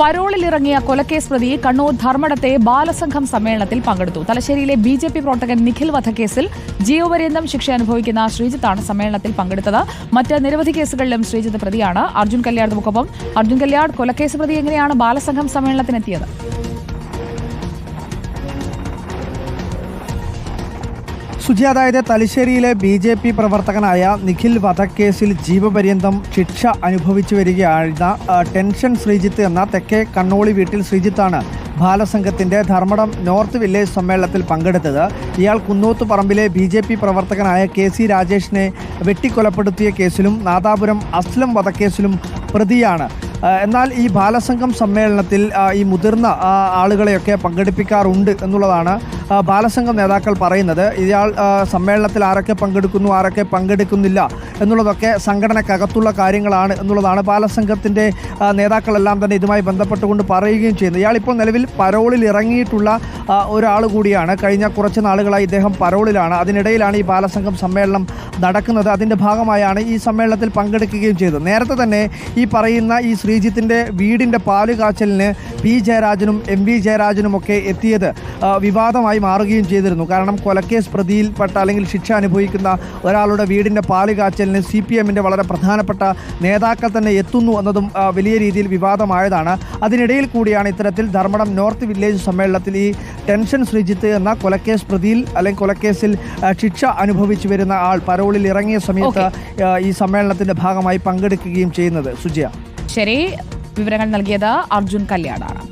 പരോളിലിറങ്ങിയ കൊലക്കേസ് പ്രതി കണ്ണൂർ ധർമ്മടത്തെ ബാലസംഘം സമ്മേളനത്തിൽ പങ്കെടുത്തു. തലശ്ശേരിയിലെ ബി ജെ പി പ്രവർത്തകൻ നിഖിൽ വധക്കേസിൽ ജീവപര്യന്തം ശിക്ഷ അനുഭവിക്കുന്ന ശ്രീജിത്താണ് സമ്മേളനത്തിൽ പങ്കെടുത്തത്. മറ്റ് നിരവധി കേസുകളിലും ശ്രീജിത്ത് പ്രതിയാണ്. അർജുൻ കല്യാട് മുഖപ്പം അർജുൻ കല്യാൺ കൊലക്കേസ് പ്രതി എങ്ങനെയാണ് ബാലസംഘം സമ്മേളനത്തിനെത്തിയത്? സുജി അതായത് തലശ്ശേരിയിലെ ബി ജെ പി പ്രവർത്തകനായ നിഖിൽ വധക്കേസിൽ ജീവപര്യന്തം ശിക്ഷ അനുഭവിച്ചു വരികയായിരുന്ന ടെൻഷൻ ശ്രീജിത്ത് എന്ന തെക്കേ കണ്ണോളി വീട്ടിൽ ശ്രീജിത്താണ് ബാലസംഘത്തിന്റെ ധർമ്മടം നോർത്ത് വില്ലേജ് സമ്മേളനത്തിൽ പങ്കെടുത്തത്. ഇയാൾ കുന്നോത്ത് പറമ്പിലെ ബി ജെ പി പ്രവർത്തകനായ കെ സി രാജേഷിനെ വെട്ടിക്കൊലപ്പെടുത്തിയ കേസിലും നാദാപുരം അസ്ലം വധക്കേസിലും പ്രതിയാണ്. എന്നാൽ ഈ ബാലസംഘം സമ്മേളനത്തിൽ ഈ മുതിർന്ന ആളുകളെയൊക്കെ പങ്കെടുപ്പിക്കാറുണ്ട് എന്നുള്ളതാണ് ബാലസംഘം നേതാക്കൾ പറയുന്നത് ഇയാൾ സമ്മേളനത്തിൽ ആരൊക്കെ പങ്കെടുക്കുന്നു ആരൊക്കെ പങ്കെടുക്കുന്നില്ല എന്നുള്ളതൊക്കെ സംഘടനക്കകത്തുള്ള കാര്യങ്ങളാണ് എന്നുള്ളതാണ് ബാലസംഘത്തിന്റെ നേതാക്കളെല്ലാം തന്നെ ഇതുമായി ബന്ധപ്പെട്ടുകൊണ്ട് പറയുകയും ചെയ്യുന്നത്. ഇയാളിപ്പോൾ നിലവിൽ പരോളിൽ ഇറങ്ങിയിട്ടുള്ള ഒരാൾ കൂടിയാണ്. കഴിഞ്ഞ കുറച്ച് നാളുകളായി ഇദ്ദേഹം പരോളിലാണ്. അതിനിടയിലാണ് ഈ ബാലസംഘം സമ്മേളനം നടക്കുന്നത്. അതിന്റെ ഭാഗമായാണ് ഈ സമ്മേളനത്തിൽ പങ്കെടുക്കുകയും ചെയ്തത്. നേരത്തെ തന്നെ ഈ പറയുന്ന ഈ ശ്രീജിത്തിന്റെ വീടിന്റെ പാൽ കാച്ചലിന് പി ജയരാജനും എം വി ജയരാജനുമൊക്കെ എത്തിയത് ആ, വിവാദമായി മാറുകയും ചെയ്തിരുന്നു. കാരണം കൊലക്കേസ് പ്രതിയിൽപ്പെട്ട അല്ലെങ്കിൽ ശിക്ഷ അനുഭവിക്കുന്ന ഒരാളുടെ വീടിന്റെ പാൽ കാച്ചലിന് സി പി എമ്മിന്റെ വളരെ പ്രധാനപ്പെട്ട നേതാക്കൾ തന്നെ എത്തുന്നു എന്നതും വലിയ രീതിയിൽ വിവാദമായതാണ്. അതിനിടയിൽ കൂടിയാണ് ഇത്തരത്തിൽ ധർമ്മടം നോർത്ത് വില്ലേജ് സമ്മേളനത്തിൽ ഈ ടെൻഷൻ ശ്രീജിത്ത് എന്ന കൊലക്കേസ് പ്രതിയിൽ അല്ലെങ്കിൽ കൊലക്കേസിൽ ശിക്ഷ അനുഭവിച്ചു വരുന്ന ആൾ പരോളിൽ ഇറങ്ങിയ സമയത്ത് ഈ സമ്മേളനത്തിന്റെ ഭാഗമായി പങ്കെടുക്കുകയും ചെയ്യുന്നത്. സുജിയ. ശരി. വിവരങ്ങൾ നൽകിയത് അർജുൻ കല്യാടാണ്